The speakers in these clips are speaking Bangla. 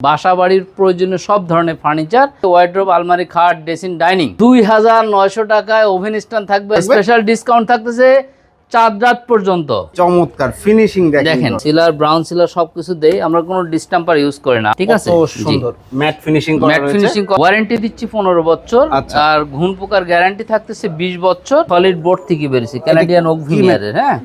বাসা বাড়ির প্রয়োজনীয় সব ধরনের ফার্নিচার ওয়াইড্রোব আলমারি খাট ড্রেসিং ডাইনিং দুই হাজার নয়শো টাকায় ওভেন স্ট্যান্ড থাকবে? স্পেশাল ডিসকাউন্ট থাকতেছে চার রাত পর্যন্ত। চমৎকার ফিনিশিং দেখেন। সিলার ব্রাউন সিলার সবকিছু দেই আমরা কোনো ডিস্টাম্পার ইউজ করি না ঠিক আছে? সুন্দর। Matt finishing matt finishing warranty দিচ্ছি পনেরো বছর আচ্ছা। আর ঘুণ পোকার গ্যারান্টি থাকতেছে বিশ বছর সলিড বোর্ড থেকে বেরিয়েছে ক্যানাডিয়ান ওক ভিনিয়ারের হ্যাঁ?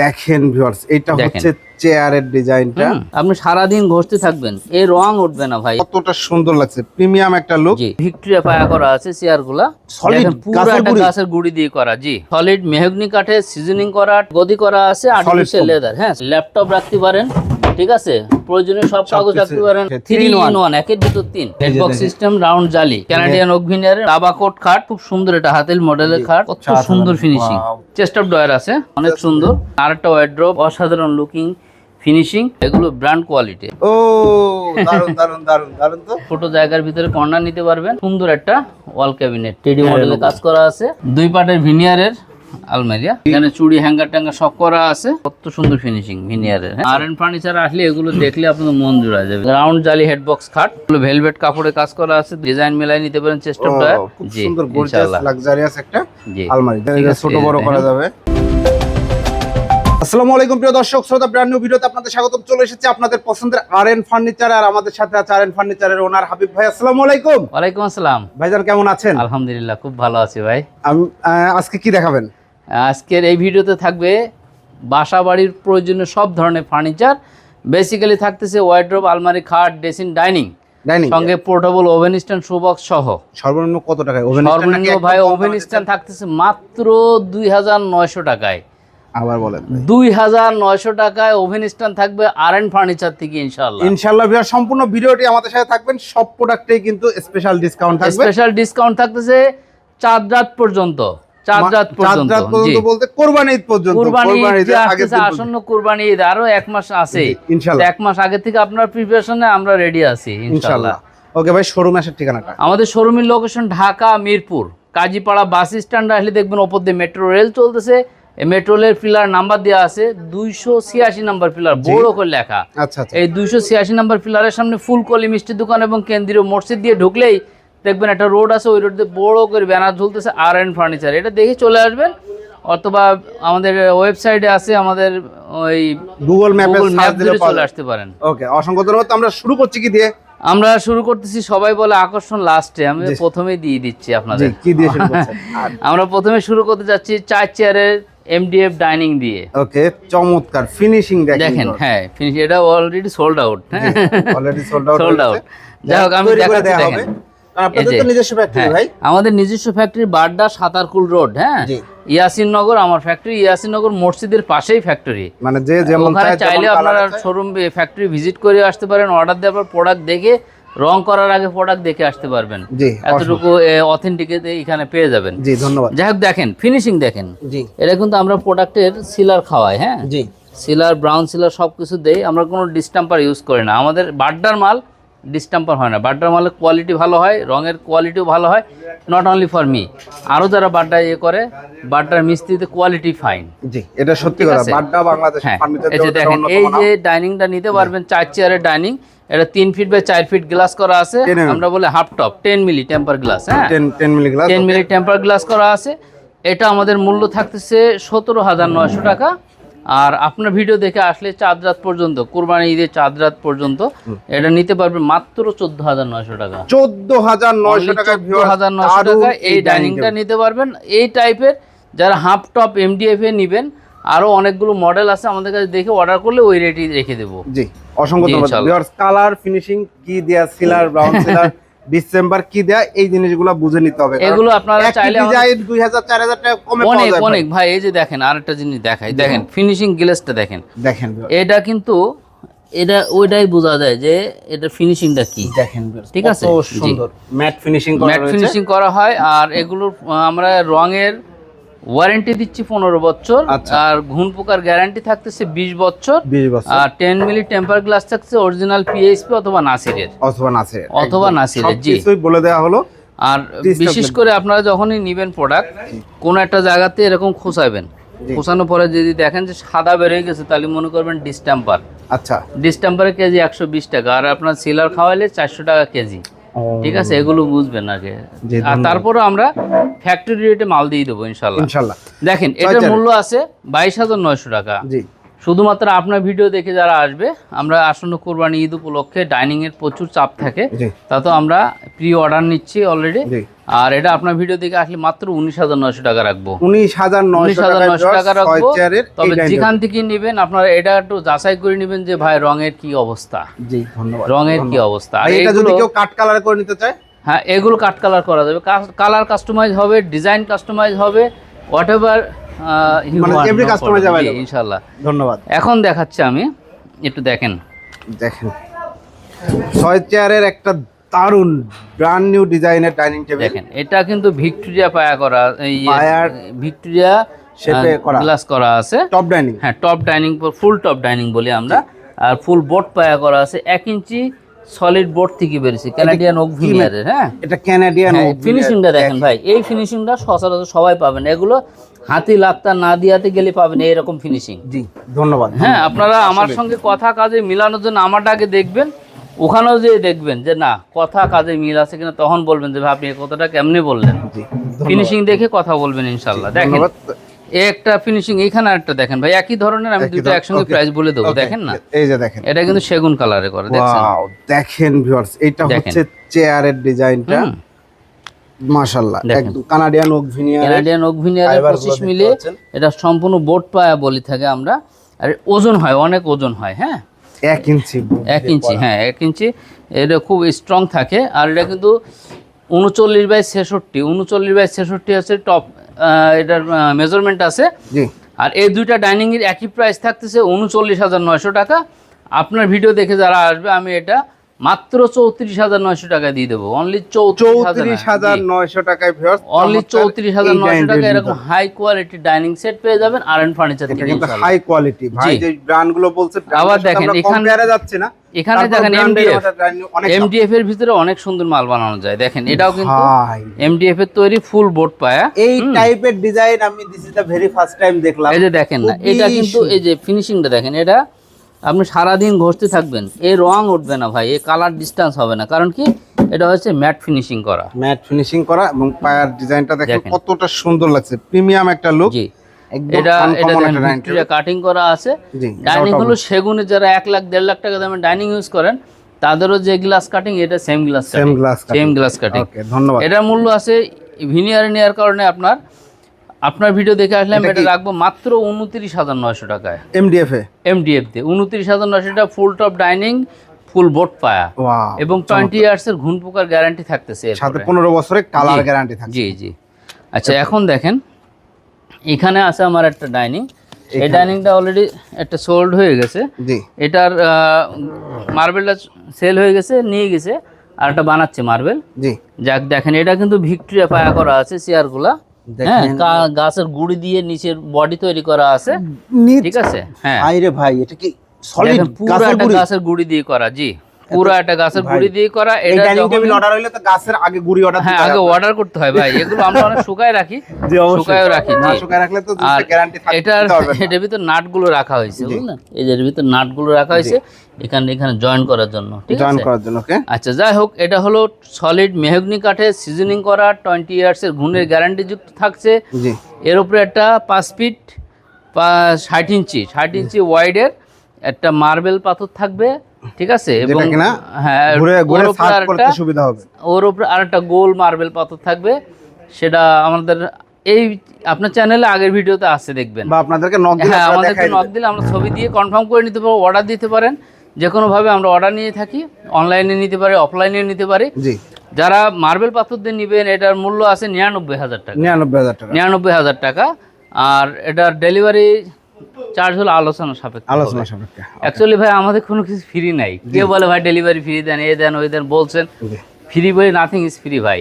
দেখেন ভিউয়ার্স এটা। হচ্ছে চেয়ারের ডিজাইনটা। আপনি সারাদিন ঘষতে থাকবেন। এই রং উঠবে না ভাই। কতটা সুন্দর লাগছে। প্রিমিয়াম একটা লুক ভিক্টোরিয়া পায়া করা আছে চেয়ারগুলা পুরো গাছের একটা গাছের গুড়ি দিয়ে করা জি। সলিড মেহগনি কাঠে সিজনিং করা গদি করা আছে আর্টিফিশিয়াল লেদার হ্যাঁ ল্যাপটপ রাখতে পারেন ঠিক আছে? প্রয়োজনীয় সব কাগজ রাখতে পারেন। Three in. ওয়ান একের ভিতর তিন। বক্স সিস্টেম রাউন্ড জালি ক্যানাডিয়ান ওকভিনিয়ার দাবা কোট খাট খুব সুন্দর এটা হাতের মডেলের খাট কত সাধারণ। সুন্দর ফিনিশিং চেস্ট অফ ডয়ার আছে অনেক সুন্দর। আর একটা ওয়ার্ড্রপ অসাধারণ লুকিং ফিনিশিং এগুলো ব্র্যান্ড কোয়ালিটি ও দারুণ দারুণ দারুণ দারুণ তো। ছোট জায়গার ভিতরে কর্নার নিতে পারবেন। সুন্দর একটা ওয়াল ক্যাবিনেট টেডি মডেলে কাজ করা আছে। দুই পাটের ভিনিয়ারের আলমারিয়া। এখানে চুড়ি হ্যাঙ্গার ট্যাঙ্গার সব করা আছে। কত সুন্দর ফিনিশিং ভিনিয়ারের আর এন ফার্নিচার আসলে এগুলো দেখলে আপনাদের মন জুড়া যাবে। রাউন্ড জালি হেড বক্স খাট। এগুলো ভেলভেট কাপড়ে কাজ করা আছে। ডিজাইন মেলাই নিতে পারেন চেষ্টা খুব সুন্দর গর্জিয়াস লাক্সারিয়াস একটা আলমারি। এটা ছোট বড় করা যাবে। আসসালামু আলাইকুম প্রিয় দর্শক শ্রোতা ব্র্যান্ড নিউ ভিডিওতে আপনাদের স্বাগতম। চলে এসেছে আপনাদের পছন্দের আর এন ফার্নিচার আর আমাদের সাথে আছে আর এন ফার্নিচারের ওনার হাবিব ভাই। আসসালামু আলাইকুম। ওয়ালাইকুম আসসালাম। ভাইজান কেমন আছেন? আলহামদুলিল্লাহ খুব ভালো আছি ভাই। আজকে কি দেখাবেন? আজকের এই ভিডিওতে থাকবে বাসা বাড়ির প্রয়োজনীয় সব ধরনের ফার্নিচার বেসিক্যালি থাকতেছে ওয়াইড্রোব আলমারি খাট ড্রেসিং ডাইনিং ডাইনিং সঙ্গে portable oven stand shoe box সহ। সর্বনিম্ন কত টাকায়? ওভেন সর্বনিম্ন ভাই ওভেন স্ট্যান্ড থাকতেছে মাত্র দুই হাজার নয়শো টাকায়। আবার বলেন দুই হাজার নয়শো টাকায় ওভেন স্ট্যান্ড থাকবে আর এন ফার্নিচার থেকে ইনশাল্লাহ ইনশাআল্লাহ ভিউয়ার সম্পূর্ণ ভিডিওটি আমাদের সাথে থাকবেন। সব প্রোডাক্টেই কিন্তু স্পেশাল ডিসকাউন্ট থাকবে। স্পেশাল ডিসকাউন্ট থাকতেছে চার রাত পর্যন্ত চার রাত পর্যন্ত রাত জি। পর্যন্ত বলতে কোরবানি ঈদ পর্যন্ত কোরবানি। আসন্ন কুরবানি আরও এক মাস আছে। ইনশাল্লাহ। এক মাস আগে থেকে আপনার প্রিপারেশনে আমরা রেডি আছি ইনশাল্লাহ ওকে ভাই শোরুম আসার ঠিকানাটা? আমাদের শোরুমের location Dhaka Mirpur Kazipara bus stand আসলে দেখবেন ওপর দিয়ে মেট্রো রেল চলতেছে। এই মেট্রো পিলার নাম্বার দেওয়া আছে দুইশো ছিয়াশি নাম্বার পিলার বড় করে লেখা। আচ্ছা আচ্ছা। এই দুইশো ছিয়াশি নাম্বার পিলারের সামনে ফুলকলি মিষ্টির দোকান এবং কেন্দ্রীয় মসজিদ দিয়ে ঢুকলেই দেখবেন একটা রোড আছে ওই রোড দিয়ে বড় করে ব্যানার ঝুলতেছে আর এন ফার্নিচার এটা দেখে চলে আসবেন অথবা আমাদের ওয়েবসাইটে আছে আমাদের ওই গুগল ম্যাপে চলে আসতে পারেন। ওকে অসংখ্য ধন্যবাদ। আমরা শুরু করছি কি দিয়ে? আমরা শুরু করতেছি সবাই বলে আকর্ষণ লাস্টে আমি প্রথমেই দিয়ে দিচ্ছি আপনাদের। কি দিয়ে আমরা প্রথমে শুরু করতে যাচ্ছি চার চেয়ারের এমডিএফ ডাইনিং দিয়ে। ওকে চমৎকার। ফিনিশিং দেখেন হ্যাঁ ফিনিশ এটা অলরেডি সোল্ড আউট হ্যাঁ। Already sold out sold out যাই হোক আমি দেখাচ্ছি দেখেন। আপনাদের এই তো যে, নিজস্ব ফ্যাক্টরি হ্যাঁ, ভাই। আমাদের নিজস্ব ফ্যাক্টরি বাড্ডা সাতারকুল রোড হ্যাঁ। জি। ইয়াসিননগর আমার ফ্যাক্টরি ইয়াসিননগর মসজিদের পাশেই ফ্যাক্টরি মানে যে যেমন চাইলে আপনারা শোরুম ফ্যাক্টরি ভিজিট করে আসতে পারেন অর্ডার দেওয়ার পর প্রোডাক্ট দেখে রং করার আগে প্রোডাক্ট দেখে আসতে পারবেন। জি এতটুকু অথেন্টিক এখানে পেয়ে যাবেন। জি ধন্যবাদ। যাই হোক দেখেন ফিনিশিং দেখেন। জি। এটা কিন্তু আমরা প্রোডাক্টের সিলার খাওয়াই হ্যাঁ? জি। সিলার ব্রাউন সিলার সব কিছু দেই। আমরা কোনো ডিস্টাম্পার ইউজ করি না। আমাদের বাড্ডার মাল ডিস্টাম্পার হয় না। বাড্ডার মালের কোয়ালিটি ভালো হয় রঙের কোয়ালিটিও ভালো হয় নট অনলি ফর মি আরও যারা বাড্ডা ইয়ে করে বাড্ডার মিস্ত্রিতে কোয়ালিটি ফাইন জি এটা সত্যি কথা। বাড্ডা বাংলাদেশ হ্যাঁ এই যে ডাইনিংটা নিতে পারবেন চার চেয়ারের ডাইনিং এটা তিন ফিট বাই চার ফিট গ্লাস করা আছে। 10 mm আমরা বলে half top ten milli temper glass হ্যাঁ? 10 10 milli glass ten milli temper glass করা আছে। এটা আমাদের মূল্য থাকতেছে সতেরো হাজার নয়শো টাকা। আর আপনার ভিডিও দেখে আসলে চাঁদ রাত পর্যন্ত কোরবানি ঈদের চাঁদ রাত পর্যন্ত এটা নিতে পারবেন মাত্র চোদ্দ হাজার নয়শো টাকা। 14900 টাকা চোদ্দ হাজার নয়শো টাকা এই ডাইনিংটা নিতে পারবেন। এই টাইপের যারা হাফ টপ এমডিএফ এ নেবেন আরও অনেকগুলো মডেল আছে আমাদের কাছে দেখে অর্ডার করলে ওই রেটই রেখে দেবো। জি। অসংখ্য ধন্যবাদ। কালার ফিনিশিং কি দেয়া সিলার ব্রাউন সিলার ডিসেম্বর কি দেয়া এই জিনিসগুলো বুঝে নিতে হবে। এগুলো আপনারা চাইলে ডিজাইন 2000 4000 টাকা কমে পাওয়া অনেক অনেক। ভাই এই যে দেখেন আরেকটা জিনিস দেখাই। দেখেন। ফিনিশিং গ্লেসটা দেখেন। দেখেন এটা কিন্তু এটা ওইটাই বোঝা যায় যে এটা ফিনিশিংটা কি। দেখেন ঠিক আছে? সুন্দর। ম্যাট ফিনিশিং ম্যাট ফিনিশিং করা হয় আর এগুলোর আমরা রঙের ওয়ারেন্টি দিচ্ছি পনেরো বছর আচ্ছা। আর ঘুণ পোকার গ্যারান্টি থাকতেছে বিশ বছর আর টেন মিলি টেম্পার গ্লাস থাকছে অরিজিনাল পিএইচপি অথবা নাসিরের। অথবা নাসির অথবা নাসিরের, জি। বলে দেওয়া হলো। আর বিশেষ করে আপনারা যখনই নেবেন প্রোডাক্ট কোনো একটা জায়গাতে এরকম খোঁচাবেন। জি। খোসানোর পরে যদি দেখেন যে সাদা বেরিয়ে গেছে তাহলে মনে করবেন ডিস্টাম্পার আচ্ছা। ডিস্টাম্পারের কেজি একশো বিশ টাকা আর আপনার সিলার খাওয়াইলে চারশো টাকা কেজি। ঠিক আছে এগুলো বুঝবেন আগে। আর। তারপরে আমরা ফ্যাক্টরি রেটে মাল দিয়ে দেবো ইনশাল্লাহ। ইনশাল্লাহ। দেখেন এটার মূল্য আছে বাইশ হাজার নয়শো টাকা। জি। শুধুমাত্র আপনার ভিডিও দেখে যারা আসবে আমরা আসন্ন কোরবানি ঈদ উপলক্ষে ডাইনিং এর প্রচুর চাপ থাকে। তা তো আমরা প্রি অর্ডার নিচ্ছি অলরেডি আর এটা আপনার ভিডিও দেখে আসলে মাত্র উনিশ হাজার নয়শো টাকা রাখব। উনিশ হাজার উনিশ নয়শো হাজার টাকা নয়শো টাকা রাখব। তবে যেখান থেকে নেবেন আপনারা এটা একটু যাচাই করে নেবেন যে ভাই রঙের কি অবস্থা? জি ধন্যবাদ। রঙের কি অবস্থা? আর এটা যদি কেউ কাট কালার করে নিতে চায়? হ্যাঁ এগুলো কাট কালার করা যাবে। কালার কাস্টমাইজ হবে ডিজাইন কাস্টমাইজ হবে হোয়াট এভার। ইনশাল্লাহ ধন্যবাদ। এখন দেখাচ্ছি আমি একটু দেখেন। দেখেন। ছয় চেয়ারের একটা দারুণ ব্র্যান্ড নিউ ডিজাইনের ডাইনিং টেবিল দেখেন এটা কিন্তু ভিক্টোরিয়া পায়া করা এই পায়ার ভিক্টোরিয়া shape এ করা। গ্লাস করা আছে। টপ ডাইনিং হ্যাঁ top dining full top dining বলি আমরা। আর ফুল বোর্ড পায়া করা আছে এক ইঞ্চি সলিড বোর্ড থেকে বেরিয়েছে ক্যানাডিয়ান ওক ভিনিয়ারের হ্যাঁ? এটা ক্যানাডিয়ান ওক ফিনিশিংটা দেখেন ভাই এই ফিনিশিংটা সচরাচর সবাই পাবেন। এগুলো হাতি লাত্তা না দিয়াতে গেলে পাবেন এইরকম ফিনিশিং জি ধন্যবাদ। হ্যাঁ আপনারা আমার সঙ্গে কথা কাজে মিলানোর জন্য আমারটা আগে দেখবেন ওখানেও যে দেখবেন যে না কথা কাজে মিল আছে কিনা তখন বলবেন যে ভাই আপনি কথাটা কেমনে বললেন? জি ফিনিশিং দেখে কথা বলবেন ইনশাল্লাহ দেখেন। একটা ফিনিশিং এইখানে একটা দেখেন ভাই একই ধরনের আমি দুটো একসঙ্গে প্রাইস বলে দেবো দেখেন না? এই যে দেখেন। এটা কিন্তু সেগুন কালারে করে ওয়াও দেখেন ভিউয়ার্স এটা হচ্ছে চেয়ারের ডিজাইনটা। মাশাআল্লাহ দেখেন। একদম Canadian oak veneer Canadian oak ভিনিয়ারের fiber গুলো মিলে এটা সম্পূর্ণ বোট পায়া বলি থাকে আমরা। আর ওজন হয় অনেক ওজন হয় হ্যাঁ? এক ইঞ্চি এক ইঞ্চি হ্যাঁ এক ইঞ্চি। এটা খুব স্ট্রং থাকে। আর এটা কিন্তু উনচল্লিশ বাই ছেষট্টি উনচল্লিশ বাই ছেষট্টি হচ্ছে টপ এটার মেজারমেন্ট আছে। আর এই দুইটা ডাইনিংয়ের এর একই প্রাইস থাকতেছে উনচল্লিশ হাজার নয়শো টাকা। আপনার ভিডিও দেখে যারা আসবে আমি এটা মাত্র চৌত্রিশ হাজার নয়শো টাকা দিয়ে দেবো। অনলি চৌত্রিশ হাজার নয়শো টাকায়। অনলি চৌত্রিশ হাজার নয়শো টাকা এরকম হাই কোয়ালিটি ডাইনিং সেট পেয়ে যাবেন আর এন ফার্নিচার থেকে হাই কোয়ালিটি ভাই যে ব্র্যান্ডগুলো বলছে আবার দেখেন, এখানে- এ না। এখানে দেখেন দাম। এমডিএফ এর ভিতরে অনেক সুন্দর মাল বানানো যায়। দেখেন এটাও কিন্তু এমডিএফ এর তৈরি ফুল বোর্ড পায়া এই টাইপের ডিজাইন আমি this is the very first time দেখলাম। এই যে দেখেন না এটা কিন্তু এই যে ফিনিশিংটা দেখেন এটা আপনি সারাদিন ঘষতে থাকবেন এই রং উঠবে না ভাই এই কালার ডিস্টেন্স হবে না। কারণ কি? এটা হচ্ছে ম্যাট ফিনিশিং করা। ম্যাট ফিনিশিং করা এবং পায়ার ডিজাইনটা দেখেন। কতটা সুন্দর লাগছে। প্রিমিয়াম একটা লুক জি। এটা কাটিং করা আছে। ডাইনিং হলো সেগুনে যারা এক লাখ দেড় লাখ টাকা দামে ডাইনিং ইউজ করেন তাদেরও যে গ্লাস কাটিং এটা same glass same glass same glass cutting ধন্যবাদ। এটার মূল্য আছে ভিনিয়ার নেওয়ার কারণে আপনার আপনার ভিডিও দেখে আসলে আমি এটা এটা রাখব মাত্র উনত্রিশ হাজার নয়শো টাকায়। এমডিএফ এ? এমডিএফ দিয়ে। উনত্রিশ হাজার নয়শো টাকা full top dining full board পায়া। এবং টোয়েন্টি ইয়ার্স এর ঘুণ পোকার গ্যারান্টি থাকতেছে সাথে পনেরো বছরের কালার গ্যারান্টি থাকে জি জি। আচ্ছা এখন দেখেন এখানে আছে আমার একটা ডাইনিং এই ডাইনিংটা অলরেডি একটা সোল্ড হয়ে গেছে। এটার মার্বেলটা সেল হয়ে গেছে নিয়ে গেছে আর একটা বানাচ্ছে মার্বেল জি। যাক দেখেন এটা কিন্তু ভিক্টোরিয়া পায়া করা আছে চেয়ারগুলা হ্যাঁ গাছের গুড়ি দিয়ে নিচের বডি তৈরি করা আছে। ঠিক আছে? হ্যাঁ। আইরে ভাই এটা কি সলিড গাছের গুড়ি দিয়ে করা জি। পুরো একটা গাছের গুড়ি দিয়ে করা এটা ডাইনিং টেবিল অর্ডার হইলে তো গাছের আগে গুড়ি অর্ডার হ্যাঁ আগে অর্ডার করতে হয় ভাই এগুলো আমরা অনেক শুকায় রাখি। জি অবশ্যই। রাখি না শুকায় রাখলে তো আর গ্যারান্টি থাকে এটার দিতে পারবেন না। এটার ভিতর নাটগুলো রাখা হয়েছে বুঝলেন? এই যে এর ভিতর নাটগুলো রাখা হয়েছে এখানে এখানে জয়েন করার জন্য ঠিক জয়েন করার জন্য ওকে আচ্ছা যাই হোক এটা হলো সলিড মেহগনি কাঠের সিজনিং করা টোয়েন্টি ইয়ার্সের গুণের গ্যারান্টি যুক্ত থাকছে। জি। এর উপরে একটা পাঁচ ফিট ষাট ইঞ্চি ষাট ইঞ্চি ওয়াইডের একটা মার্বেল পাথর থাকবে। ঠিক আছে? এবং হ্যাঁ করতে সুবিধা হবে। ওর উপরে আরেকটা গোল মার্বেল পাথর থাকবে। সেটা আমাদের এই আপনার চ্যানেলে আগের ভিডিওতে আছে দেখবেন। বা আপনাদেরকে নক দিলে হ্যাঁ আমাদেরকে নক দিলে আমরা ছবি দিয়ে কনফার্ম করে নিতে পারব অর্ডার দিতে পারেন। যে কোনোভাবে আমরা অর্ডার নিয়ে থাকি অনলাইনে নিতে পারি অফলাইনে নিতে পারি। জি। যারা মার্বেল পাথর দিয়ে নেবেন এটার মূল্য আছে নিরানব্বই হাজার টাকা। নিরানব্বই হাজার টাকা। নিরানব্বই হাজার টাকা। আর এটার ডেলিভারি চার্জ হলো আলোচনা সাপেক্ষে আলোচনা সাপেক্ষে অ্যাকচুয়ালি ভাই আমাদের কোনো কিছু ফ্রি নাই। কে বলে ভাই ডেলিভারি ফ্রি দেন এ দেন ওই দেন বলছেন। ফ্রি বলে নাথিং ইজ ফ্রি ভাই।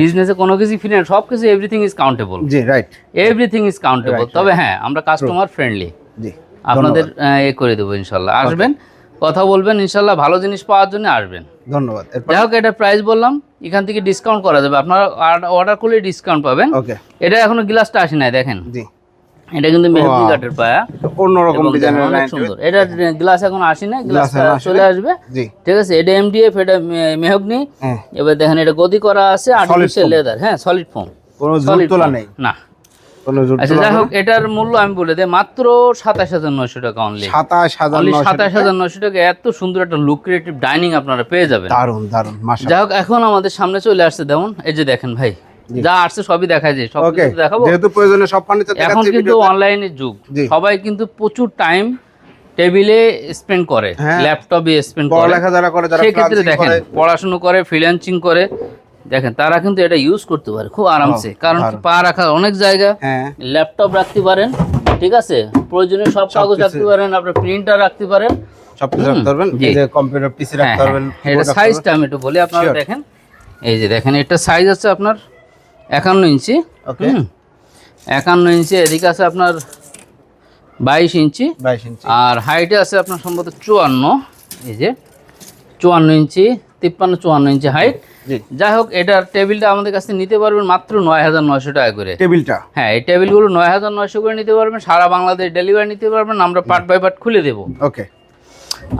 বিজনেসে কোনো কিছু ফ্রি না সব কিছু এভরিথিং ইজ কাউন্টেবল জি রাইট এভরিথিং ইজ কাউন্টেবল তবে হ্যাঁ আমরা কাস্টমার ফ্রেন্ডলি জি আপনাদের এ করে দেবো ইনশাল্লাহ। আসবেন কথা বলবেন ইনশাল্লাহ ভালো জিনিস পাওয়ার জন্য আসবেন। ধন্যবাদ। যাই হোক এটা প্রাইস বললাম এখান থেকে ডিসকাউন্ট করা যাবে। আপনারা অর্ডার করলে ডিসকাউন্ট পাবেন। ওকে এটা এখনও গ্লাসটা আসে নাই দেখেন। জি। এটা কিন্তু মেহগনি. কাঠের পায়া। অন্যরকম ডিজাইনের অনেক সুন্দর। এটা গ্লাস এখন আসে না গ্লাস চলে আসবে। ঠিক আছে এটা এমডিএফ এটা মেহগনি। এবার দেখেন এটা গদি করা আছে আর্টিফিশিয়াল। লেদার হ্যাঁ সলিড ফোম কোনো জুট সলিড তোলা নেই। না। আচ্ছা যাই হোক এটার মূল্য আমি বলে দিই মাত্র সাতাশ হাজার নয়শো টাকা অনলি সাতাশ হাজার নয়শো সাতাশ টাকা। হাজার নয়শো টাকা এত সুন্দর একটা লুক্রেটিভ ডাইনিং আপনারা পেয়ে যাবেন। দারুণ দারুণ যাই হোক এখন আমাদের সামনে চলে আসছে দেখুন এই যে দেখেন ভাই যা আসছে সবই দেখায় যায় সব কিছু দেখাবো। যেহেতু প্রয়োজনে সব ফার্নিচার এখন কিন্তু অনলাইনের যুগ। সবাই কিন্তু প্রচুর টাইম টেবিলে স্পেন্ড করে হ্যাঁ। ল্যাপটপে স্পেন্ড করে। পড়ালেখা যারা করে যারা সেক্ষেত্রে দেখেন পড়াশোনা করে ফ্রিল্যান্সিং করে দেখেন তারা কিন্তু এটা ইউজ করতে পারে খুব আরামসে। কারণ পা রাখার অনেক জায়গা হ্যাঁ। ল্যাপটপ রাখতে পারেন ঠিক আছে? প্রয়োজনীয় সব কাগজ রাখতে পারেন আপনার প্রিন্টার রাখতে পারেন। সব কিছু রাখতে পারবেন এই যে কম্পিউটার পিসি হ্যাঁ রাখতে পারবেন হ্যাঁ, এটা সাইজটা আমি একটু বলি আপনারা দেখেন এই যে দেখেন এটা সাইজ আছে আপনার একান্ন ইঞ্চি। ওকে। একান্ন ইঞ্চি এদিকে আছে আপনার বাইশ ইঞ্চি। বাইশ ইঞ্চি। আর হাইটে আছে আপনার সম্ভবত চুয়ান্ন। এই যে চুয়ান্ন ইঞ্চি তিপ্পান্ন চুয়ান্ন ইঞ্চি হাইট যাই হোক এটার টেবিলটা আমাদের কাছে নিতে পারবেন মাত্র নয় হাজার নয়শো টাকা করে। টেবিলটা? হ্যাঁ এই টেবিলগুলো নয় হাজার নয়শো করে নিতে পারবেন সারা বাংলাদেশ ডেলিভারি নিতে পারবেন আমরা পার্ট বাই পার্ট খুলে দেবো। ওকে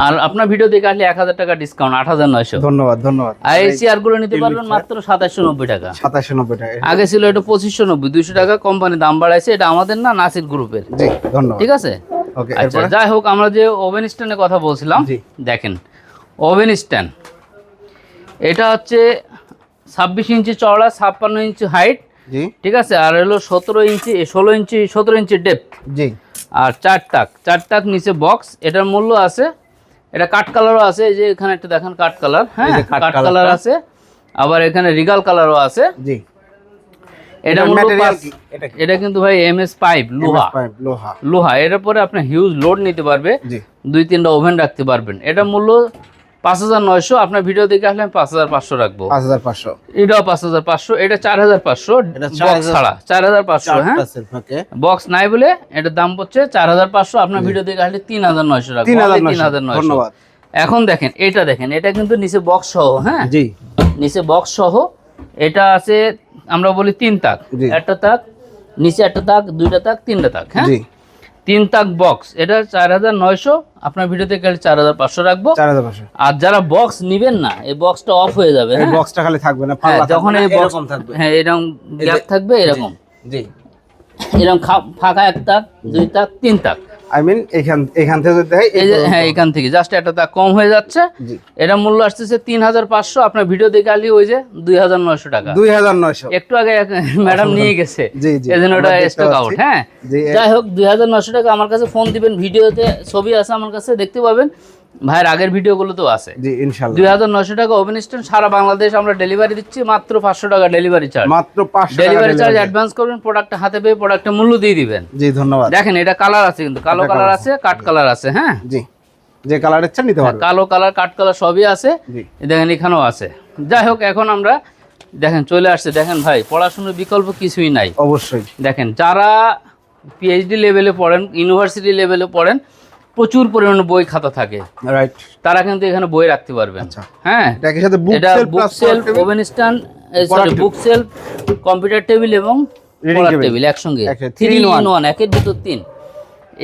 আর আপনার ভিডিও দেখে আসলে এক হাজার টাকা ডিসকাউন্ট আট হাজার নয়শো। ধন্যবাদ ধন্যবাদ। আর এই চেয়ারগুলো নিতে পারবেন মাত্র সাতাশশো নব্বই টাকা। সাতাশশো নব্বই টাকা আগে ছিল এটা পঁচিশশো নব্বই দুইশো টাকা কোম্পানি দাম বাড়াইছে এটা আমাদের না নাসির গ্রুপের। জি ধন্যবাদ। ঠিক আছে? আচ্ছা যাই হোক আমরা যে ওভেন স্ট্যান্ডের কথা বলছিলাম দেখেন ওভেন স্ট্যান্ড এটা হচ্ছে ছাব্বিশ ইঞ্চি চওড়া ছাপ্পান্ন ইঞ্চি হাইট ঠিক আছে? আর হলো সতেরো ইঞ্চি ষোলো ইঞ্চি সতেরো ইঞ্চি ডেপথ জি। আর চার টাক চার টাক নিচে বক্স এটার মূল্য আছে এটা কাট কালারও আছে এই যে এখানে একটা দেখেন কাট কালার। হ্যাঁ কাট কালার আছে আবার এখানে রিগাল কালারও আছে। জি। এটা? এটা কিন্তু ভাই এম এস পাইপ লোহা। লোহা। লোহা এটার পরে আপনি হিউজ লোড নিতে পারবে জি। দুই তিনটা ওভেন রাখতে পারবেন। এটা মূল্য পাঁচ হাজার নয়শো আপনার ভিডিও দেখে আসলে আমি পাঁচ হাজার পাঁচশো রাখব। পাঁচ হাজার পাঁচশো। এটাও পাঁচ হাজার পাঁচশো এটা চার হাজার পাঁচশো বক্স ছাড়া চার হাজার পাঁচশো হ্যাঁ? বক্স নাই বলে এটার দাম পড়ছে চার হাজার পাঁচশো আপনার ভিডিও দেখে আসলে তিন হাজার নয়শো রাখব তিন হাজার নয়শো এখন দেখেন এটা দেখেন এটা কিন্তু নিচে বক্স সহ হ্যাঁ? জি। নিচে বক্স সহ এটা আছে আমরা বলি তিন তাক। একটা তাক নিচে একটা তাক দুইটা তাক তিনটা তাক হ্যাঁ? তিন তাক বক্স এটা চার হাজার নয়শো আপনার ভিডিওতে খালি চার হাজার পাঁচশো রাখব। চার হাজার পাঁচশো। আর যারা বক্স নিবেন না এই বক্সটা অফ হয়ে যাবে হ্যাঁ? বক্সটা খালি থাকবে না হ্যাঁ, যখন এই বক্স থাকবে। হ্যাঁ এরকম গ্যাপ থাকবে এরকম। জি এরকম ফাঁকা এক তাক দুই তাক তিন তাক। আই মিন এখান এখান থেকে যদি দেখাই হ্যাঁ এখান থেকে জাস্ট একটা তা কম হয়ে যাচ্ছে। এটা মূল্য আসতেছে তিন হাজার পাঁচশো আপনার ভিডিও দেখে আলি ওই যে দুই হাজার নয়শো টাকা। দুই হাজার নয়শো। একটু আগে ম্যাডাম নিয়ে গেছে জি, জি, এই জন্য আমরা ওটা স্টক আউট হ্যাঁ। যাই হোক দুই হাজার নশো টাকা আমার কাছে ফোন দিবেন ভিডিওতে ছবি আছে আমার কাছে দেখতে পাবেন। ভাইয়ের আগের ভিডিওগুলো তো আছে। জি দুই হাজার নশো টাকা ওভেন স্ট্যান্ড সারা বাংলাদেশ আমরা ডেলিভারি দিচ্ছি মাত্র পাঁচশো টাকা ডেলিভারি চার্জ মাত্র ডেলিভারি চার্জ অ্যাডভান্স করবেন প্রোডাক্টটা হাতে পেয়ে প্রোডাক্টের মূল্য দিয়ে দিবেন। জি ধন্যবাদ। দেখেন এটা কালার আছে কিন্তু কালো কালার আছে কাঠ কালার আছে হ্যাঁ? জি যে কালার ইচ্ছা নিতে পারবে। কালো কালার কাঠ কালার সবই আছে। দেখেন এখানেও আছে। যাই হোক এখন আমরা দেখেন চলে আসছে। দেখেন ভাই পড়াশোনার বিকল্প কিছুই নাই। অবশ্যই। দেখেন যারা পিএইচডি লেভেলে পড়েন ইউনিভার্সিটি লেভেলে পড়েন প্রচুর পরিমাণে বই খাতা থাকে। রাইট তারা কিন্তু এখানে বই রাখতে পারবেন আচ্ছা। হ্যাঁ। সাথে বুক এটা shelf book shelf oven stand sorry book shelf computer table এবং পড়ার টেবিল একসঙ্গে। থ্রি ইন ওয়ান একের ভিতর তিন।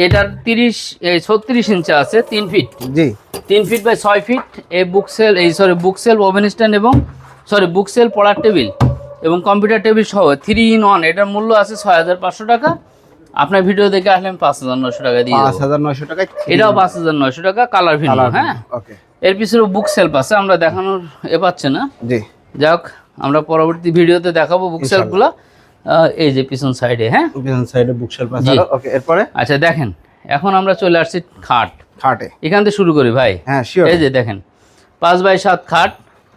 এটার তিরিশ এই ছত্রিশ ইঞ্চি আছে তিন ফিট জি। তিন ফিট বাই ছয় ফিট এই বুক সেল এই sorry book shelf oven stand এবং সরি বুক সেল পড়ার টেবিল এবং কম্পিউটার টেবিল সহ থ্রি ইন ওয়ান এটার মূল্য আছে ছয় হাজার পাঁচশো টাকা। আপনার ভিডিও দেখে আসলে আমি পাঁচ হাজার নয়শো টাকা দিয়ে পাঁচ হাজার নয়শো টাকায় এটাও পাঁচ হাজার নয়শো টাকা কালার ভিন্ন হ্যাঁ? ওকে এর পিছনে বুক সেলফ আছে আমরা দেখানোর এ পাচ্ছে না। জি। যাক আমরা পরবর্তী ভিডিওতে দেখাবো বুক সেলফগুলো এই যে পিছন সাইডে হ্যাঁ? পিছন সাইডে বুক শেলফ আছে ওকে এরপরে? আচ্ছা দেখেন এখন আমরা চলে আসছি খাট। খাটে। এখান থেকে শুরু করি ভাই। হ্যাঁ শিওর এই যে দেখেন পাঁচ বাই সাত খাট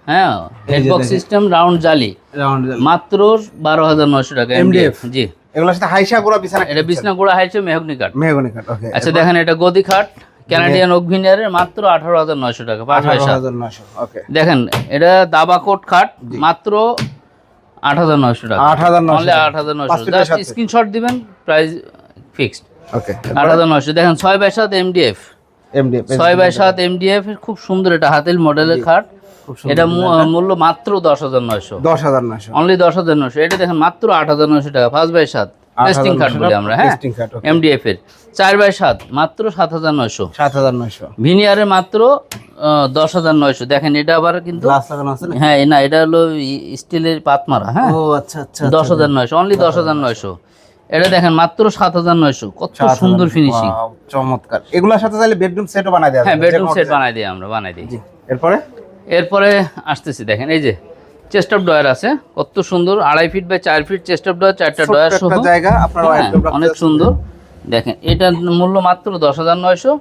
হ্যাঁ? হেডবক্স সিস্টেম রাউন্ড জালি। রাউন্ড মাত্র বারো হাজার নয়শো টাকা এমডিএফ জি। এগুলোর সাথে হাইসা গোড়া বিছানা এটা বিছনা গোড়া হাইছে মেহগনি কাঠ। মেহগনি কাঠ ওকে আচ্ছা দেখেন এটা গদি খাট ক্যানাডিয়ান ওকভিনিয়ারের মাত্র আঠারো হাজার নয়শো টাকা আঠারো হাজার নয়শো ওকে দেখেন এটা দাবা কোট খাট মাত্র আট হাজার নয়শো টাকা। আট হাজার নয়শো আট হাজার নয়শো। স্ক্রিনশট দিবেন প্রাইস ফিক্সড ওকে আট হাজার নয়শো। দেখেন ছয় বাই সাত এমডিএফ এমডি ছয় বাই সাত এমডিএফ খুব সুন্দর এটা হাতেল মডেলের খাট এটা মূল্য মাত্র দশ হাজার নয়শো দশ হাজার নয়শো অনলি দশ হাজার নয়শো এটা দেখেন মাত্র আট হাজার নয়শো টাকা পাঁচ বাই সাত টেস্টিং খাট বলি আমরা হ্যাঁ এমডিএফ এর চার বাই সাত মাত্র সাত হাজার নয়শো সাত হাজার নয়শো ভিনিয়ারে মাত্র দশ হাজার নয়শো দেখেন এটা আবার কিন্তু হ্যাঁ না এটা হলো স্টিলের পাতমারা হ্যাঁ ও আচ্ছা আচ্ছা দশ হাজার নয়শো অনলি দশ হাজার নয়শো এটা দেখেন মাত্র সাত হাজার নয়শো কত সুন্দর ফিনিশিং চমৎকার এগুলোর সাথে চাইলে বেডরুম সেটও বানাই দেওয়া হ্যাঁ বেডরুম সেট বানাই দিই আমরা বানাই দিই এরপরে এরপরে আসতেছি দেখেন এই যে চেস্ট অফ ডয়ার আছে কত সুন্দর আড়াই ফিট বাই চার ফিট চেস্ট অফ ডয়ার চারটা ডয়ার সহ। জায়গা আপনার হ্যাঁ, অনেক সুন্দর। দেখেন এটার মূল্য মাত্র দশ হাজার নয়শো।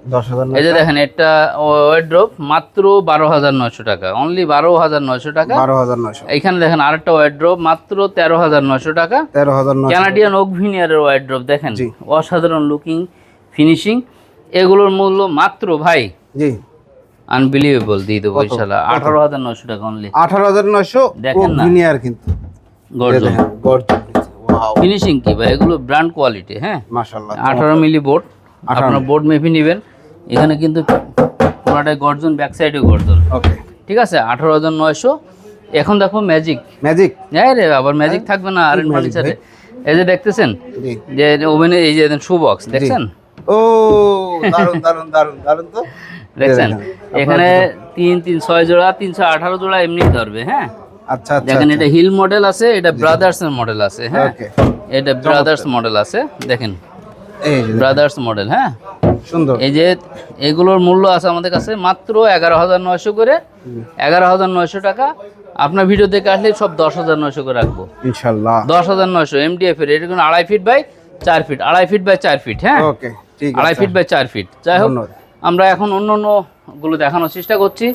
এই যে দেখেন এটা ওয়েড্রোপ মাত্র বারো হাজার নয়শো টাকা। অনলি বারো হাজার নয়শো টাকা। বারো হাজার নয়শো। এখানে দেখেন আরেকটা ওয়েড্রোপ মাত্র তেরো হাজার নয়শো টাকা। তেরো হাজার ক্যানাডিয়ান ওক ভিনিয়ারের ওয়াইড্রপ দেখেন। অসাধারণ লুকিং ফিনিশিং এগুলোর মূল্য মাত্র ভাই জি। আনবিলিভেবল দিয়ে দেবো হাজার নয়শো টাকা অনলি আঠারো হাজার নয়শো দেখেন না। ভিনিয়ার কিন্তু। গর্জন। গর্জন ফিনিশিং কি ভাই? এগুলো ব্র্যান্ড কোয়ালিটি হ্যাঁ? মাশাআল্লাহ আঠারো মিলি বোর্ড আপনার বোর্ড মেপে নেবেন। এখানে কিন্তু পুরাটাই গর্জন ব্যাক সাইডে গর্জন। ওকে ঠিক আছে? আঠারো হাজার নয়শো। এখন দেখো ম্যাজিক ম্যাজিক হ্যাঁ রে আবার ম্যাজিক থাকবে না আর ফার্নিচারে এই যে দেখতেছেন? যে ওভেনে এই যে শু বক্স দেখছেন? ও দারুণ দারুণ দারুণ দারুণ তো। দেখছেন? এখানে তিন তিন ছয় জোড়া তিনশো আঠারো জোড়া এমনি ধরবে হ্যাঁ? আচ্ছা আচ্ছা দেখেন এটা হিল মডেল আছে এটা ব্রাদার্স এর মডেল আছে হ্যাঁ? এটা ব্রাদার্স মডেল আছে দেখেন। ব্রাদার্স মডেল হ্যাঁ? সুন্দর। এই যে এগুলোর মূল্য আছে আমাদের কাছে মাত্র এগারো হাজার নয়শো করে এগারো হাজার নয়শো টাকা। আপনার ভিডিও দেখে আসলে সব দশ হাজার নয়শো করে রাখব। ইনশাআল্লাহ দশ হাজার নয়শো এমডিএফ এর এটা আড়াই ফিট বাই চার ফিট আড়াই ফিট বাই চার ফিট হ্যাঁ? আড়াই ফিট বাই চার ফিট যাই হোক। আমরা এখন অন্য অন্যগুলো দেখানোর চেষ্টা করছি।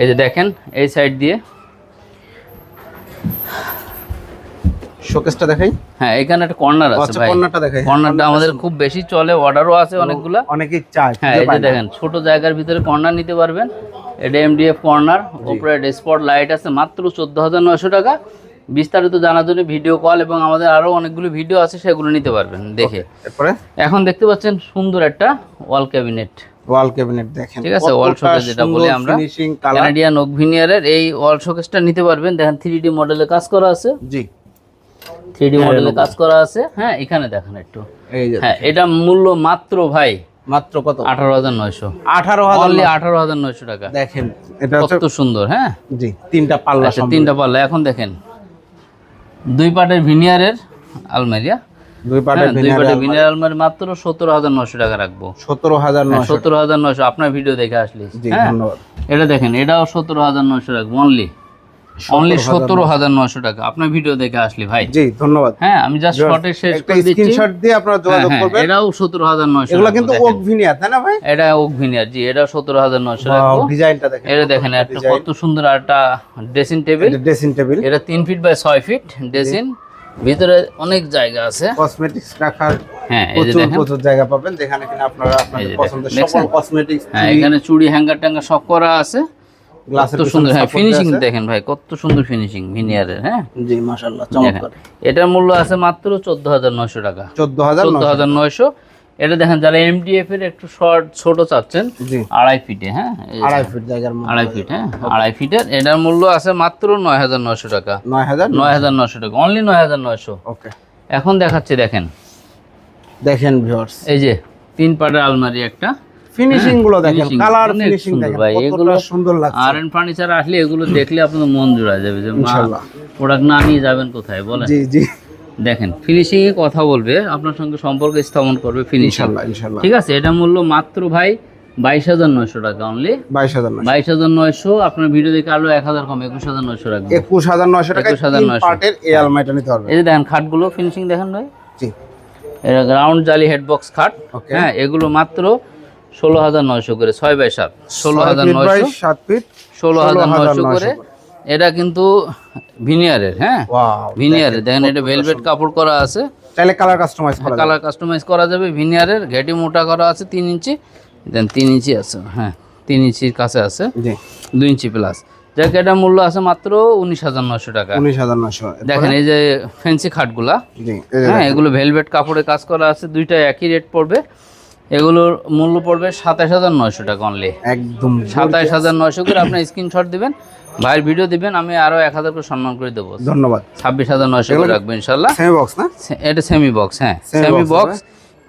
এই যে দেখেন এই সাইড দিয়ে। শোকেসটা দেখাই। হ্যাঁ এখানে একটা কর্নার আছে আচ্ছা ভাই। কর্নারটা দেখাই। কর্নারটা আমাদের খুব বেশি চলে অর্ডারও আছে অনেকগুলা। অনেকেই চায় হ্যাঁ এই যে দেখেন ছোট জায়গার ভিতরে কর্নার নিতে পারবেন। এটা এমডিএফ কর্নার উপরে স্পট লাইট আছে মাত্র চোদ্দ হাজার নয়শো টাকা। বিস্তারিত জানার জন্য ভিডিও কল এবং আমাদের আরও অনেকগুলো ভিডিও আছে সেগুলো নিতে পারবেন দেখে। এখন দেখতে পাচ্ছেন সুন্দর একটা ওয়াল ক্যাবিনেট ওয়াল ক্যাবিনেট দেখেন। ঠিক আছে, wall showcase যেটা বলি আমরা। ফিনিশিং এই ওয়াল শোকেসটা নিতে পারবেন। দেখেন থ্রি ডি মডেলে কাজ করা আছে। জি। থ্রি ডি মডেলে কাজ করা। আছে। হ্যাঁ এখানে দেখেন একটু। এই যে হ্যাঁ এটা মূল্য মাত্র ভাই মাত্র কত? আঠারো হাজার নয়শো। আঠারো হাজার অনলি আঠারো হাজার নয়শো টাকা। দেখেন এটা কত সুন্দর হ্যাঁ? জি তিনটা পাল্লা আচ্ছা। তিনটা পাল্লা। এখন দেখেন দুই পাটের ভিনিয়ারের আলমারিয়া দুই পাটে হ্যাঁ, ভিনিয়ার আলমারি। মাত্র সতেরো হাজার টাকা রাখব। সতেরো হাজার সতেরো হাজার নয়শো। আপনার ভিডিও দেখে আসলে হ্যাঁ? ধন্যবাদ। এটা দেখেন এটাও সতেরো হাজার নয়শো রাখব অনলি অনলি সতেরো হাজার টাকা। আপনার ভিডিও দেখে আসলে ভাই। জি ধন্যবাদ। হ্যাঁ আমি জাস্ট শর্টে শেষ একটা করে দিচ্ছি। স্ক্রিনশট দিয়ে আপনারা হ্যাঁ, যোগাযোগ হ্যাঁ, করবেন। এটাও সতেরো হাজার এগুলো কিন্তু ওক ভিনিয়ার তাই না ভাই? এটা ওক ভিনিয়ার জি এটা সতেরো হাজার নয়শো রাখব। ডিজাইনটা দেখেন এটা দেখেন একটা কত সুন্দর একটা ড্রেসিং টেবিল ড্রেসিং টেবিল এটা তিন ফিট বাই ছয় ফিট ড্রেসিং ভিতরে অনেক জায়গা আছে। কসমেটিক্স রাখার হ্যাঁ এই যে দেখেন। প্রচুর জায়গা পাবেন। যেখানে কিনা আপনারা আপনাদের পছন্দের সকল কসমেটিক্স হ্যাঁ এখানে চুড়ি হ্যাঙ্গার ট্যাঙ্গার সব করা আছে। কত সুন্দর হ্যাঁ ফিনিশিং দেখেন ভাই কত সুন্দর ফিনিশিং ভিনিয়ারের হ্যাঁ? জি মাশাআল্লাহ চমৎকার। এটার মূল্য আছে মাত্র চোদ্দ হাজার নয়শো টাকা। চোদ্দ হাজার চোদ্দ হাজার নয়শো। এটা দেখেন যারা এমডিএফ এর একটু শর্ট ছোট চাচ্ছেন আড়াই ফিটে হ্যাঁ? আড়াই ফিট জায়গার মধ্যে। আড়াই ফিট হ্যাঁ? আড়াই ফিটের এটার মূল্য আছে মাত্র নয় হাজার নয়শো টাকা। নয় হাজার নয় হাজার নয়শো টাকা। অনলি নয় হাজার নয়শো। ওকে এখন দেখাচ্ছি দেখেন। দেখেন ভিউয়ার্স এই যে তিন পাটের আলমারি একটা। ফিনিশিংগুলো দেখেন কালার ফিনিশিং দেখেন ভাই, এগুলো সুন্দর লাগছে। আর এন ফার্নিচার আসলে এগুলো দেখলে আপনাদের মন জোড়া যাবে যে ইনশাআল্লাহ। প্রোডাক্ট না নিয়ে যাবেন কোথায়? বলেন। জি জি। দেখেন ফিনিশিং এ কথা বলবে আপনার সঙ্গে সম্পর্ক স্থাপন করবে ফিনিশিং ঠিক আছে এটা মূল্য মাত্র ভাই বাইশ হাজার নয়শো টাকা অনলি বাইশ হাজার নয়শো। বাইশ হাজার নয়শো আপনার ভিডিও দেখে আরও এক হাজার কম একুশ হাজার নয়শো রাখবে একুশ হাজার নয়শো টাকা 21,900 পার্টের এই আলমারিটা নিতে পারবেন। এই যে দেখেন খাটগুলো ফিনিশিং দেখেন ভাই। জি। এটা রাউন্ড জালি হেডবক্স খাট। হ্যাঁ এগুলো মাত্র ষোলো হাজার নয়শো করে ছয় বাই সাত ষোলো হাজার নয়শো। সাত ফিট ষোলো হাজার নয়শো করে। এটা কিন্তু ভিনিয়ারের হ্যাঁ? ভিনিয়ারের দেখেন এটা ভেলভেট কাপড় করা আছে। চাইলে কালার কাস্টমাইজ করা যাবে। কালার কাস্টমাইজ করা যাবে ভিনিয়ারের ঘেটি মোটা করা আছে তিন ইঞ্চি। দেন তিন ইঞ্চি আছে হ্যাঁ তিন ইঞ্চির কাছে আছে। জি। দুই ইঞ্চি প্লাস যাক এটা মূল্য আছে মাত্র উনিশ হাজার নয়শো টাকা। উনিশ হাজার নয়শো। দেখেন এই যে ফ্যান্সি খাটগুলা। জি হ্যাঁ এগুলো ভেলভেট কাপড়ে কাজ করা আছে দুইটা একই রেট পড়বে। এগুলোর মূল্য পড়বে সাতাশ হাজার নয়শো টাকা অনলি একদম সাতাশ হাজার নয়শো করে আপনি স্ক্রিনশট দিবেন। ভাইয়ের ভিডিও দিবেন আমি আরও এক হাজার করে সম্মান করে দেবো। ধন্যবাদ। ছাব্বিশ হাজার নয়শো করে রাখব ইনশাল্লাহ। সেমি বক্স না? এটা সেমি বক্স হ্যাঁ। সেমি বক্স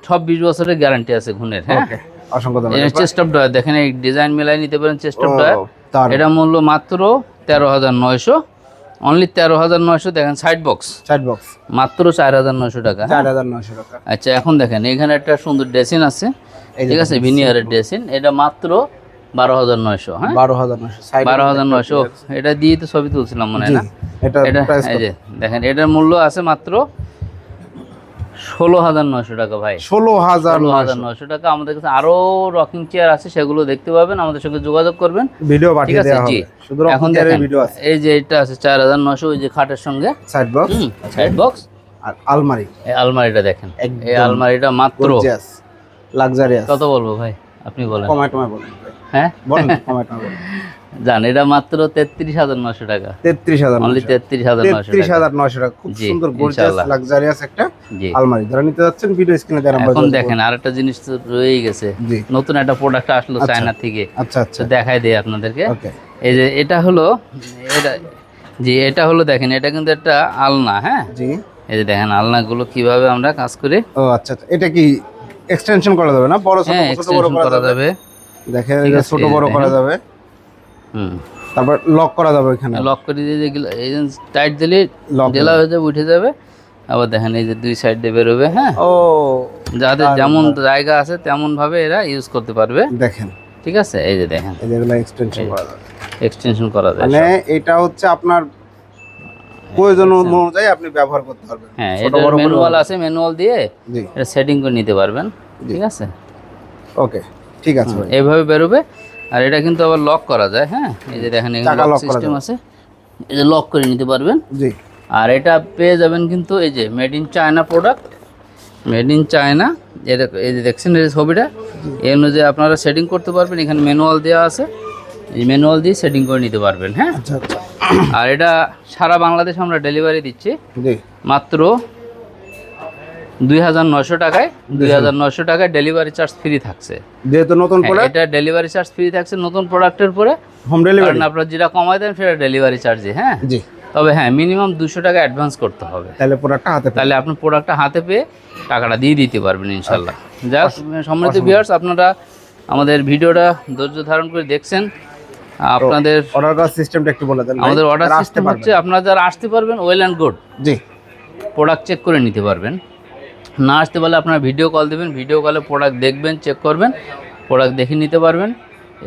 সব বিশ বছরের গ্যারান্টি আছে ঘুনের হ্যাঁ। অসংখ্য ধন্যবাদ। চেস্ট অফ ডয়ার দেখেন এই ডিজাইন মিলাই নিতে পারেন চেস্ট অফ ডয়ার এটা মূল্য মাত্র তেরো হাজার নয়শো। অনলি তেরো হাজার নয়শো দেখেন সাইড বক্স চার বক্স মাত্র চার হাজার নয়শো টাকা? চার হাজার নয়শো টাকা। আচ্ছা এখন দেখেন এখানে একটা সুন্দর ড্রেসিন আছে। ঠিক আছে ভিনিয়ারের ড্রেসিন এটা মাত্র বারো হাজার নয়শো হ্যাঁ? বারো হাজার নয়শো বারো হাজার নয়শো। এটা দিয়ে তো ছবি তুলছিলাম মনে হয় না? এটা এটা এই যে দেখেন এটার মূল্য আছে মাত্র ষোলো হাজার নয়শো টাকা ভাই। ষোলো হাজার হাজার নয়শো টাকা। আমাদের কাছে আরও রকিং চেয়ার আছে সেগুলো দেখতে পাবেন। আমাদের সঙ্গে যোগাযোগ করবেন। ভিডিও পাঠিয়ে দেওয়া হবে। শুধু এখন ভিডিও আছে। এই যে এটা আছে চার হাজার নয়শো ওই যে খাটের সঙ্গে। সাইড বক্স সাইড বক্স আর আলমারি। এই আলমারিটা দেখেন। এই আলমারিটা মাত্র লাক্সারিয়াস কত বলব ভাই? আপনি বলেন। কমায় টমায় বলেন। হ্যাঁ? জান এটা মাত্র তেত্রিশ হাজার নশো টাকা। তেত্রিশ হাজার অনলি তেত্রিশ হাজার তেত্রিশ হাজার নয়শো টাকা। খুব সুন্দর লাক্সারিয়াস একটা আলমারি। যারা নিতে যাচ্ছেন ভিডিও স্ক্রিনে এখন দেখেন আরেকটা জিনিস তো রয়েই গেছে। নতুন একটা প্রোডাক্ট আসলো চায়না থেকে। আচ্ছা আচ্ছা। দেখাই আপনাদেরকে। এই যে এটা হলো এটা জি এটা হলো দেখেন এটা কিন্তু একটা আলনা হ্যাঁ? জি। এই যে দেখেন আলনাগুলো কীভাবে আমরা কাজ করি। ও আচ্ছা আচ্ছা। এটা কি এক্সটেনশন করা যাবে না? বড় ছোট হ্যাঁ বড় করা যাবে। দেখেন এটা ছোট বড় করা যাবে। হুম। তারপর লক করা যাবে এখানে লক করে দিয়ে যেগুলো এই টাইট দিলে লক জেলা হয়ে যাবে উঠে যাবে। আবার দেখেন এই যে দুই সাইড দিয়ে বেরোবে হ্যাঁ? ও যাদের যেমন জায়গা আছে তেমন ভাবে এরা ইউজ করতে পারবে। দেখেন। ঠিক আছে? এই যে দেখেন। এই যেগুলো এক্সটেনশন করা যাবে। এক্সটেনশন করা যায় মানে এটা হচ্ছে আপনার প্রয়োজন অনুযায়ী আপনি ব্যবহার করতে পারবেন। হ্যাঁ এটা ম্যানুয়াল আছে ম্যানুয়াল দিয়ে এটা সেটিং করে নিতে পারবেন। ঠিক আছে? ওকে ঠিক আছে এইভাবে বেরোবে। আর এটা কিন্তু আবার লক করা যায় হ্যাঁ? এই যে দেখেন চাকা লক সিস্টেম আছে। এই যে লক করে নিতে পারবেন। জি। আর এটা পেয়ে যাবেন কিন্তু এই যে made in China product made in China এটা এই যে দেখছেন এই ছবিটা? এই অনুযায়ী আপনারা সেটিং করতে পারবেন। এখানে ম্যানুয়াল দেওয়া আছে। এই ম্যানুয়াল দিয়ে সেটিং করে নিতে পারবেন হ্যাঁ? আচ্ছা আচ্ছা। আর এটা সারা বাংলাদেশ আমরা ডেলিভারি দিচ্ছি। জি। মাত্র দুই হাজার নশো টাকায় দুই হাজার নশো টাকায় ডেলিভারি চার্জ ফ্রি থাকছে। যেহেতু নতুন হ্যাঁ, প্রোডাক্ট এটা ডেলিভারি চার্জ ফ্রি থাকছে নতুন প্রোডাক্টের পরে হোম ডেলিভারি আপনার যেটা কমাই দেন সেটা ডেলিভারি চার্জে হ্যাঁ? জি। তবে হ্যাঁ মিনিমাম দুশো টাকা অ্যাডভান্স করতে হবে। তাহলে প্রোডাক্টটা হাতে তাহলে আপনি প্রোডাক্টটা হাতে পেয়ে টাকাটা দিয়ে দিতে পারবেন ইনশাল্লাহ যাক সম্মানিত ভিউয়ার্স আপনারা আমাদের ভিডিওটা ধৈর্য ধারণ করে দেখছেন। আপনাদের অর্ডার করার সিস্টেমটা একটু বলে দেন আমাদের অর্ডার সিস্টেম হচ্ছে আপনারা যারা আসতে পারবেন ওয়েল অ্যান্ড গুড জি। প্রোডাক্ট চেক করে নিতে পারবেন। না আসতে পারলে আপনারা ভিডিও কল দেবেন ভিডিও কলে প্রোডাক্ট দেখবেন চেক করবেন প্রোডাক্ট দেখে নিতে পারবেন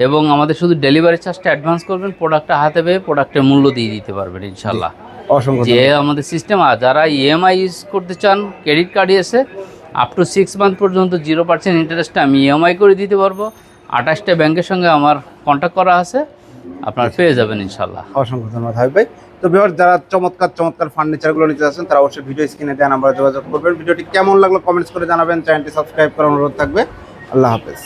এবং আমাদের শুধু ডেলিভারি চার্জটা অ্যাডভান্স করবেন প্রোডাক্টটা হাতে পেয়ে প্রোডাক্টের মূল্য দিয়ে দিতে পারবেন ইনশাল্লাহ অসংখ্য যে আমাদের সিস্টেম আর যারা ইএমআই ইউজ করতে চান ক্রেডিট কার্ড এসে আপ টু সিক্স মান্থ পর্যন্ত জিরো পার্সেন্ট ইন্টারেস্টে আমি ইএমআই করে দিতে পারব। আঠাশটা ব্যাংকের সঙ্গে আমার কন্ট্যাক্ট করা আছে আপনার পেয়ে যাবেন ইনশাল্লাহ অসংখ্য ধন্যবাদ হাবিব ভাই। তো ভিউয়ার যারা চমৎকার চমৎকার ফার্নিচারগুলো নিতে চাচ্ছেন তারা অবশ্যই ভিডিও স্ক্রিনে দেওয়া নাম্বারে যোগাযোগ করবেন। ভিডিওটি কেমন লাগল কমেন্টস করে জানাবেন। চ্যানেলটি সাবস্ক্রাইব করার অনুরোধ থাকবে। আল্লাহ হাফেজ।